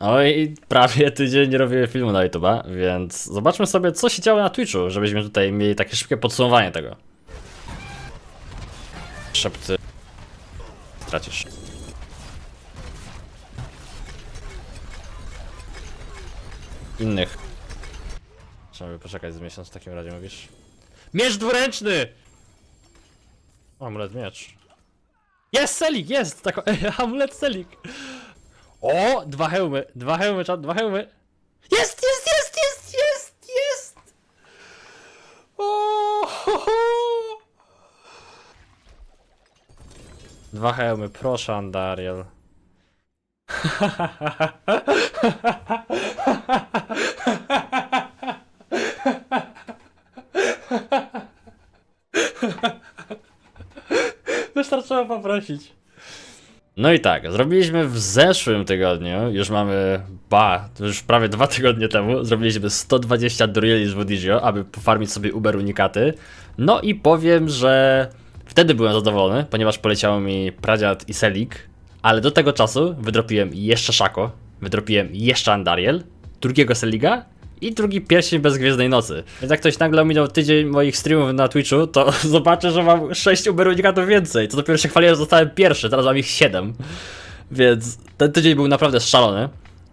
Oj, prawie tydzień nie robiłem filmu na YouTube'a, więc zobaczmy sobie, co się działo na Twitchu, żebyśmy tutaj mieli takie szybkie podsumowanie tego. Szepty. Stracisz. Innych. Trzeba by poczekać z miesiąc w takim razie, mówisz? Miecz dwuręczny! Amulet miecz. Jest Selik, jest! Tak, amulet Selik. O, dwa hełmy, dwa hełmy, czat, dwa hełmy. Jest, jest, jest, jest, jest, jest! O, ho, ho. Dwa hełmy, proszę Andariel. Wystarczyło poprosić. No i tak, zrobiliśmy w zeszłym tygodniu, już mamy, ba, już prawie dwa tygodnie temu, zrobiliśmy 120 durieli z Wodigio, aby pofarmić sobie Uber unikaty. No i powiem, że wtedy byłem zadowolony, ponieważ poleciało mi Pradziad i Selik, ale do tego czasu wydropiłem jeszcze Szako, wydropiłem jeszcze Andariel, drugiego Seliga i drugi pierścień bez Gwiezdnej Nocy. Więc jak ktoś nagle ominął tydzień moich streamów na Twitchu, to zobaczę, że mam 6 Uber unikatów więcej. To dopiero się chwaliłem, że zostałem pierwszy, teraz mam ich 7. Więc ten tydzień był naprawdę szalony.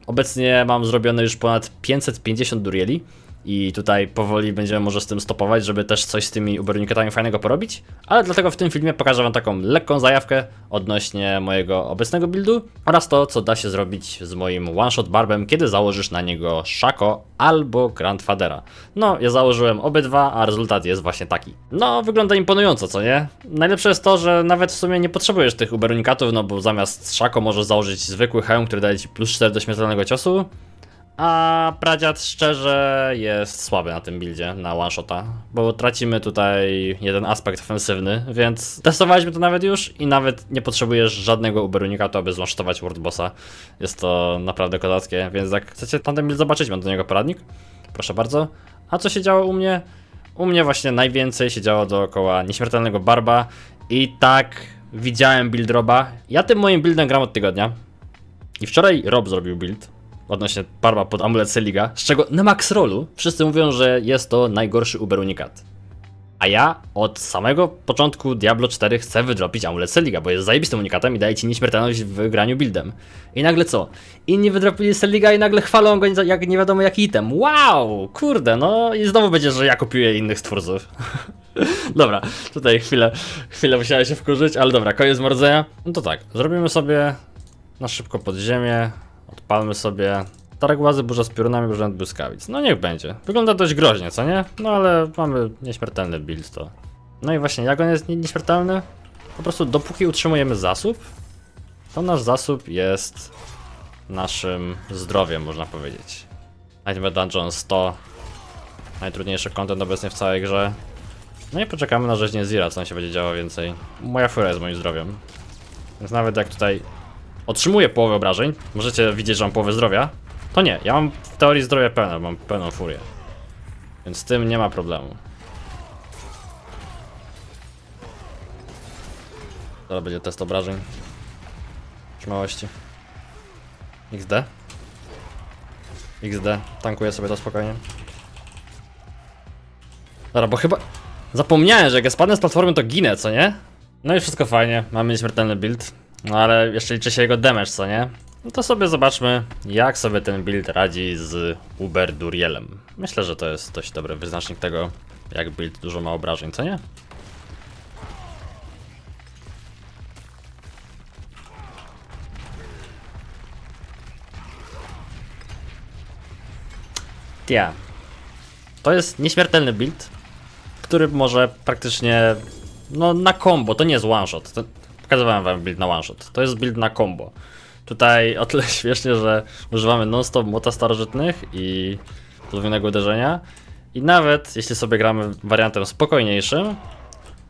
Obecnie mam zrobione już ponad 550 durieli. I tutaj powoli będziemy może z tym stopować, żeby też coś z tymi Uber unikatami fajnego porobić. Ale dlatego w tym filmie pokażę wam taką lekką zajawkę odnośnie mojego obecnego buildu oraz to, co da się zrobić z moim one-shot barbem, kiedy założysz na niego Shaco albo Grandfathera. No, ja założyłem obydwa, a rezultat jest właśnie taki. No, wygląda imponująco, co nie? Najlepsze jest to, że nawet w sumie nie potrzebujesz tych Uber unikatów, no bo zamiast Shaco możesz założyć zwykły hełm, który daje ci plus 4 do śmiertelnego ciosu. A pradziad szczerze jest słaby na tym buildzie, na one shota, bo tracimy tutaj jeden aspekt ofensywny, więc testowaliśmy to nawet już i nawet nie potrzebujesz żadnego Uber unikatu, aby złąsztować World Bossa. Jest to naprawdę kozackie, więc jak chcecie tamten build zobaczyć, mam do niego poradnik, proszę bardzo. A co się działo u mnie? U mnie właśnie najwięcej się działo dookoła nieśmiertelnego Barba i tak widziałem build Roba. Ja tym moim buildem gram od tygodnia i wczoraj Rob zrobił build odnośnie Barba pod amulet Seliga, z czego na max rollu wszyscy mówią, że jest to najgorszy Uber unikat. A ja od samego początku Diablo 4 chcę wydropić amulet Seliga, bo jest zajebistym unikatem i daje ci nieśmiertelność w graniu buildem. I nagle co? Inni wydropili Seliga i nagle chwalą go jak nie wiadomo jaki item. Wow! Kurde, no i znowu będzie, że ja kopiuję innych stwórców. dobra, tutaj chwilę, chwilę musiałem się wkurzyć, ale dobra, koniec mordzenia. No to tak, zrobimy sobie na szybko pod ziemię, Odpalmy sobie Tarek Łazy, burza z piorunami, urzęd błyskawic. No niech będzie. Wygląda dość groźnie, co nie? No ale mamy nieśmiertelny build to. No i właśnie, jak on jest nie- nieśmiertelny? Po prostu dopóki utrzymujemy zasób, to nasz zasób jest naszym zdrowiem, można powiedzieć. Nightmare Dungeon 100. Najtrudniejszy content obecnie w całej grze. No i poczekamy na rzeźnię Zira, co nam się będzie działo więcej. Moja fura jest moim zdrowiem. Więc nawet jak tutaj otrzymuję połowę obrażeń, możecie widzieć, że mam połowę zdrowia, to nie, ja mam w teorii zdrowie pełne, mam pełną furię. Więc z tym nie ma problemu. Teraz będzie test obrażeń. Trzymałości. XD. XD. Tankuję sobie to spokojnie. Dobra, bo chyba... Zapomniałem, że jak ja spadnę z platformy, to ginę, co nie? No i wszystko fajnie, mamy nieśmiertelny build. No ale jeszcze liczy się jego damage, co nie? No to sobie zobaczmy, jak sobie ten build radzi z Uber Durielem. Myślę, że to jest dość dobry wyznacznik tego, jak build dużo ma obrażeń, co nie? Tia. To jest nieśmiertelny build, który może praktycznie no na combo, to nie jest one shot. To, pokazywałem wam build na one shot. To jest build na combo. Tutaj o tyle śmiesznie, że używamy non-stop młota starożytnych i podwójnego uderzenia. I nawet jeśli sobie gramy wariantem spokojniejszym,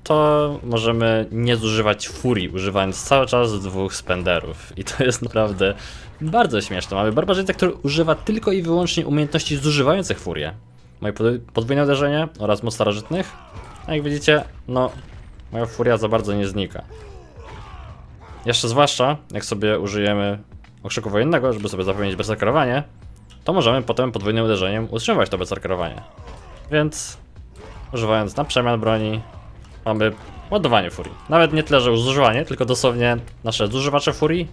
to możemy nie zużywać furii, używając cały czas dwóch spenderów. I to jest naprawdę bardzo śmieszne. Mamy barbarzyńcę, który używa tylko i wyłącznie umiejętności zużywających furię. Moje pod- podwójne uderzenie oraz moc starożytnych. A jak widzicie, no, moja furia za bardzo nie znika. Jeszcze zwłaszcza, jak sobie użyjemy okrzyku wojennego, żeby sobie zapewnić berserkerowanie, to możemy potem podwójnym uderzeniem utrzymywać to berserkerowanie. Więc używając na przemian broni mamy ładowanie furii. Nawet nie tyle, że używanie, tylko dosłownie nasze zużywacze furii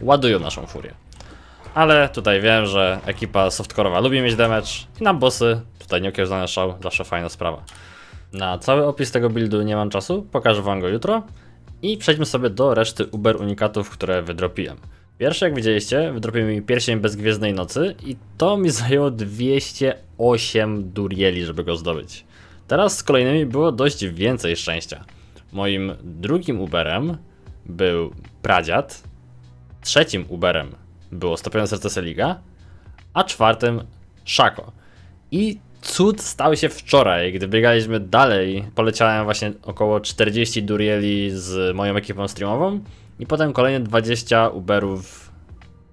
ładują naszą furię. Ale tutaj wiem, że ekipa softcore'owa lubi mieć damage i na bossy tutaj nieokiełznany szał, zawsze fajna sprawa. Na cały opis tego buildu nie mam czasu, pokażę wam go jutro i przejdźmy sobie do reszty Uber unikatów, które wydropiłem. Pierwszy, jak widzieliście, wydropił mi pierścień bezgwiezdnej nocy i to mi zajęło 208 durieli, żeby go zdobyć. Teraz z kolejnymi było dość więcej szczęścia. Moim drugim Uberem był Pradziad, trzecim Uberem było Stopione Serce Seliga, a czwartym Szako. I cud stał się wczoraj, gdy biegaliśmy dalej. Poleciałem właśnie około 40 durieli z moją ekipą streamową i potem kolejne 20 Uberów,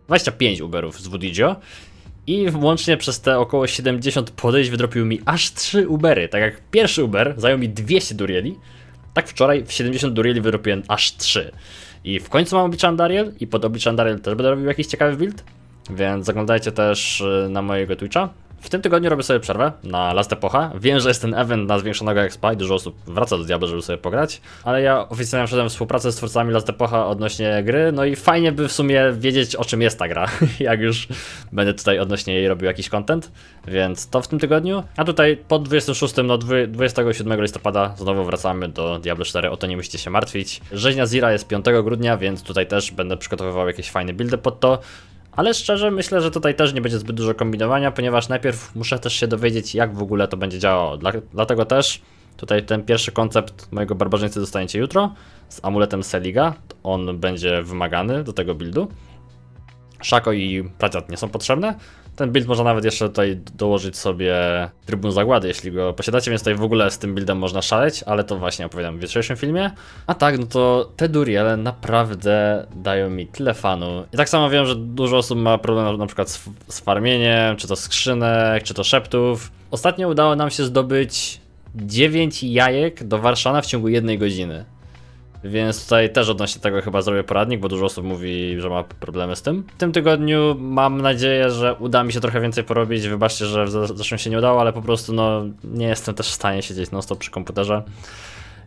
25 Uberów z Wodigio. I łącznie przez te około 70 podejść wydropił mi aż 3 Ubery. Tak jak pierwszy Uber zajął mi 200 durieli, tak wczoraj w 70 durieli wydropiłem aż 3. I w końcu mam obliczan Dariel i pod obliczan Dariel też będę robił jakiś ciekawy build, więc zaglądajcie też y, na mojego Twitcha. W tym tygodniu robię sobie przerwę na Last Epocha. Wiem, że jest ten event na zwiększonego expa i dużo osób wraca do Diablo, żeby sobie pograć, ale ja oficjalnie wszedłem w współpracę z twórcami Last Epocha odnośnie gry, no i fajnie by w sumie wiedzieć o czym jest ta gra, jak już będę tutaj odnośnie jej robił jakiś content, więc to w tym tygodniu. A tutaj po 26, no dwu- 27 listopada znowu wracamy do Diablo 4, o to nie musicie się martwić. Rzeźnia Zira jest 5 grudnia, więc tutaj też będę przygotowywał jakieś fajne buildy pod to. Ale szczerze myślę, że tutaj też nie będzie zbyt dużo kombinowania, ponieważ najpierw muszę też się dowiedzieć, jak w ogóle to będzie działało. Dla, dlatego też tutaj ten pierwszy koncept mojego barbarzyńcy dostaniecie jutro z amuletem Seliga. On będzie wymagany do tego buildu. Szako i Pradziad nie są potrzebne. Ten build można nawet jeszcze tutaj dołożyć sobie trybun zagłady, jeśli go posiadacie, więc tutaj w ogóle z tym buildem można szaleć, ale to właśnie opowiadam w jutrzejszym filmie. A tak, no to te duriele naprawdę dają mi tyle fanu. I tak samo wiem, że dużo osób ma problem na przykład z, z farmieniem, czy to skrzynek, czy to szeptów. Ostatnio udało nam się zdobyć 9 jajek do Warszana w ciągu jednej godziny. Więc tutaj też odnośnie tego chyba zrobię poradnik, bo dużo osób mówi, że ma problemy z tym. W tym tygodniu mam nadzieję, że uda mi się trochę więcej porobić. Wybaczcie, że w zeszłym się nie udało, ale po prostu no nie jestem też w stanie siedzieć non stop przy komputerze.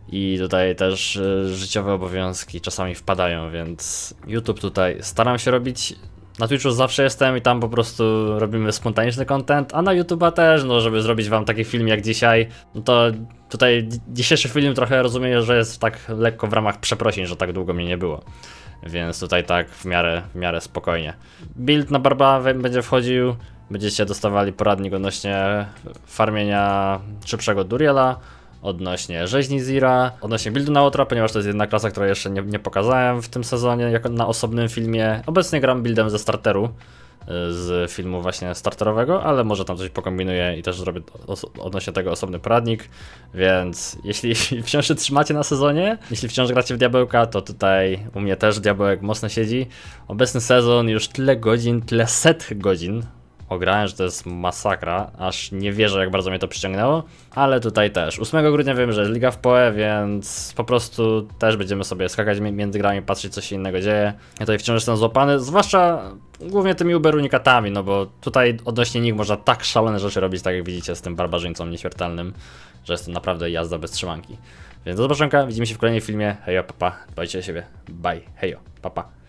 I tutaj też y, życiowe obowiązki czasami wpadają, więc YouTube tutaj staram się robić. Na Twitchu zawsze jestem i tam po prostu robimy spontaniczny content, a na YouTube'a też, no żeby zrobić wam taki film jak dzisiaj, no to tutaj dzi- dzisiejszy film trochę rozumiem, że jest tak lekko w ramach przeprosin, że tak długo mnie nie było. Więc tutaj tak w miarę, w miarę spokojnie. Build na barba we- będzie wchodził, będziecie dostawali poradnik odnośnie farmienia szybszego Duriela, odnośnie rzeźni Zira, odnośnie buildu na Outra, ponieważ to jest jedna klasa, której jeszcze nie, nie pokazałem w tym sezonie jako na osobnym filmie. Obecnie gram buildem ze starteru, y, z filmu właśnie starterowego, ale może tam coś pokombinuję i też zrobię odnośnie tego osobny poradnik, więc jeśli wciąż się trzymacie na sezonie, jeśli wciąż gracie w Diabełka, to tutaj u mnie też Diabełek mocno siedzi. Obecny sezon już tyle godzin, tyle set godzin ograłem, że to jest masakra, aż nie wierzę jak bardzo mnie to przyciągnęło, ale tutaj też. 8 grudnia wiem, że jest Liga w Poe, więc po prostu też będziemy sobie skakać mi- między grami, patrzeć co się innego dzieje. Ja tutaj wciąż jestem złapany, zwłaszcza głównie tymi Uber unikatami, no bo tutaj odnośnie nich można tak szalone rzeczy robić, tak jak widzicie z tym barbarzyńcą nieśmiertelnym, że jest to naprawdę jazda bez trzymanki. Więc do zobaczenia, widzimy się w kolejnym filmie, hejo, papa, dbajcie o siebie, bye, hejo, papa.